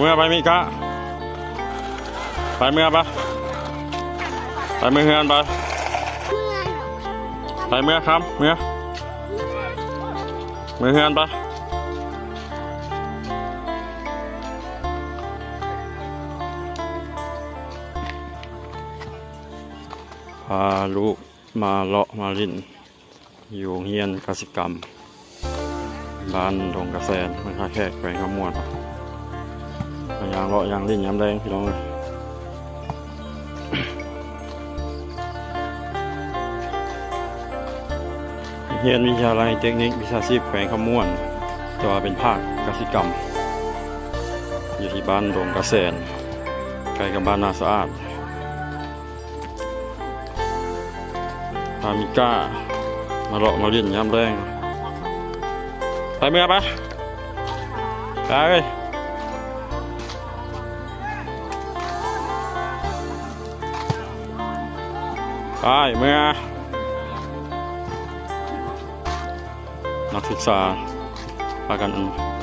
เมื่อไปมิกะไปเมื่อปะไปเมื่อเฮือนไปไปเมื่อครับเมื่อเมื่อเฮือนปะพาลูกมาเลาะมาลินอยู่เฮียนกสิกรรม บ้านดงกระแสนมันคาแขกแขวงขมวน ยางเลาะยางลินยางแดงพี่น้องเลยเรียนวิทยาลัยเทคนิควิชาชีพแขวงขมวนแต่ว่าเป็นภาคกสิกรรม อยู่ที่บ้านดงกระแสนใกล้กับบ้านนาสะอาดพามิก้า มาเลาะมาลินยามแรงไปเมื่อปะไปเอ้ย ไปเมื่อนักศึกษาพากัน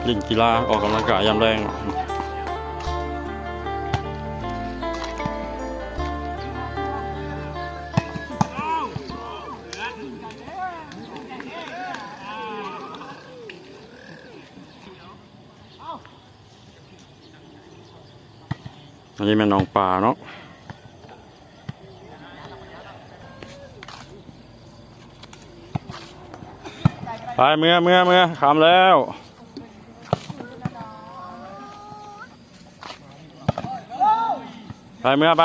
เล่นกีฬาออกกำลังกายยามแรงอันนี้แม่นน้องป่าเนาะ เมื่อเมื่อเมื่อขำแล้วไปเมื่อไป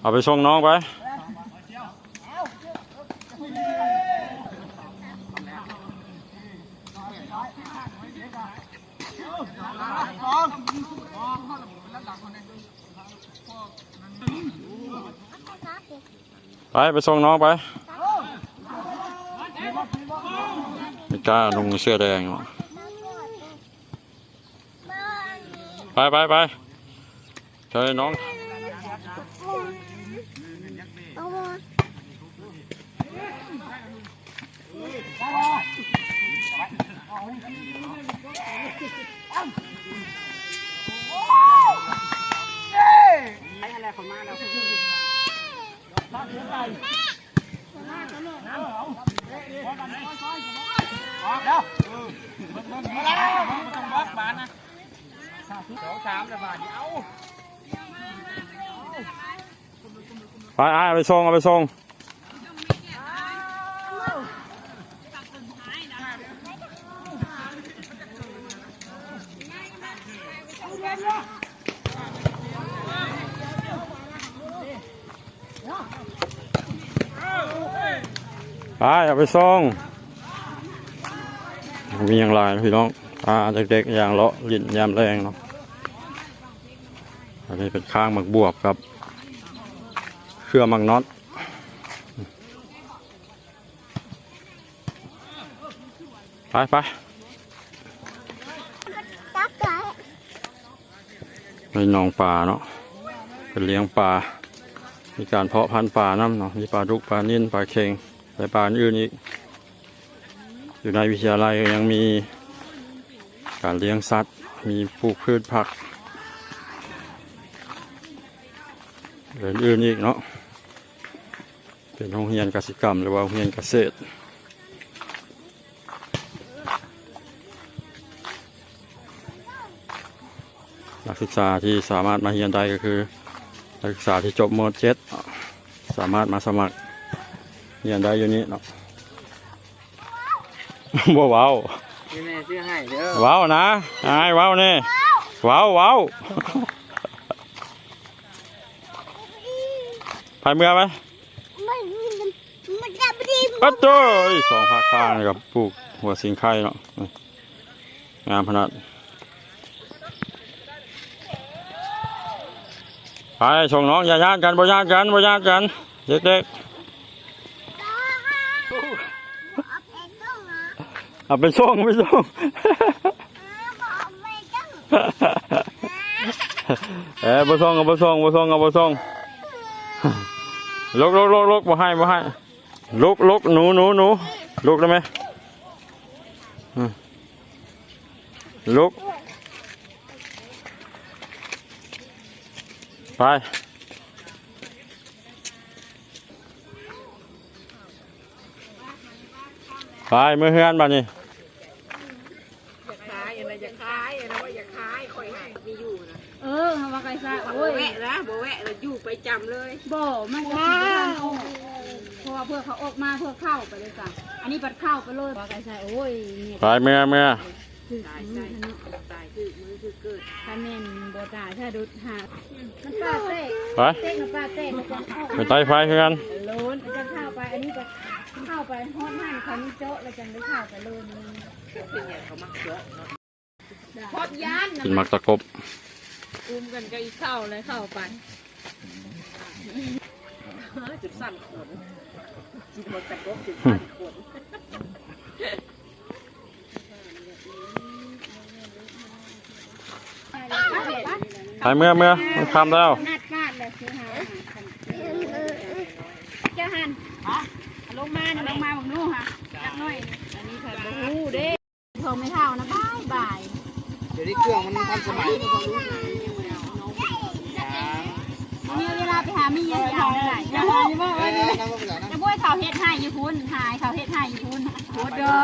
เอาไปส่งน้องไป ไปไปส่งน้องไปไม่กล้าลงเสื้อแดงหรอกไปไปไปเชิญน้อง แล้วมาแล้วมันต้องบล็อกบานนะสองสามระบาดเยวไปเอาไปส่งเอาไปส่งไปเอาไปส่ง มีอย่างไรพี่น้องอ่าเด็กๆอย่างเลาะลิ้นยามแรงเนาะอันนี้เป็นข้างหมักบวบครับ เครื่องมังน็อตไปไปในหนองป่าเนาะเป็นเลี้ยงปลา มีการเพาะพันธุ์ปลาน้ำเนาะ มีปลาดุกปลานิ่นปลาเค็งและปลาอื่นอีก อยู่ในวิทยาลัยยังมีการเลี้ยงสัตว์ มีปลูกพืชผักเรื่องอื่นอีกเนาะ เป็นโรงเรียนกสิกรรม หรือว่าโรงเรียนเกษตรนักศึกษาที่สามารถมาเรียนได้ก็คือนักศึกษาที่จบม .7 สามารถมาสมัครเรียนได้อยู่นี้เนาะ บ่เว้าวนี่แม่ซื้อให้เด้อว้าวนะไอ้ายว้าวนี่ว้าวว้าวไปเมื่อไหมมันจะไม่ดีปัดโจ้ยสองภาคข้างนี่กับปลูกหัวสิงไข่เนาะงามขนาดไปส่งน้องอย่าญาติกันบ่ญาติกันบ่ญาติกันเด็กๆ เอาไปส่งไปส่งเอ้ยบ่ส่งเอาบ่ส่งบ่ส่งเอาบ่ส่งลุกลุกลุกลุกบ่ให้บ่ให้ลุกลุกหนูหนูหนูลุกได้ไหมอืมลุกไปไปเมื่อเฮือนบ้านี้ข เลยบ่มันจะสิบ่ทันออกเพราะว่าเพื่อเขาออกมาเพื่อเข้าไปเลยจ้ะอันนี้ปัดเข้าไปเลยว่าไงซะโอ้ยเนี่ยไปเมื่อเมื่อคือตายมืใช่อเนาะตายคือมือคือเกิดถ้าแม่นบ่ตาถ้าดูหามันป้าเต้ไปเต้กับป้าเต้มันจะออกไปไต่ไฟเฮือนโลนมันจะเข้าไปอันนี้ก็เข้าไปฮอดหันเขานี่โจ๊ะแล้วจังได้เข้าไปเลยมันเป็นอย่างเขามักเยอะเนาะพอดยานกินหมักตะกบอุ้มกันก็อีเข้าเลยเข้าไป จุดสั้นขนจิตหมดแต่ก็จุดสั้นขนไปเมื่อเมื่อมันคำแล้วนัดบ้านเลยคือหาเจ้าหันลงมานะลงมาผมนู่ค่ะจักหน่อยอันนี้ค่ะโอ้เด้ทองไม่เท่านะบายบาย เดี๋ยวนี้เครื่องมันทันสมัยมีเวาไปหามีเยอะอย่างไรจะหาอยู่บ่เออนั่งก็เปล่านะจะบ่ให้เขาเฮ็ดให้อยู่พุ่นหายเขาเฮ็ดให้ยู่พุ่นโหดอ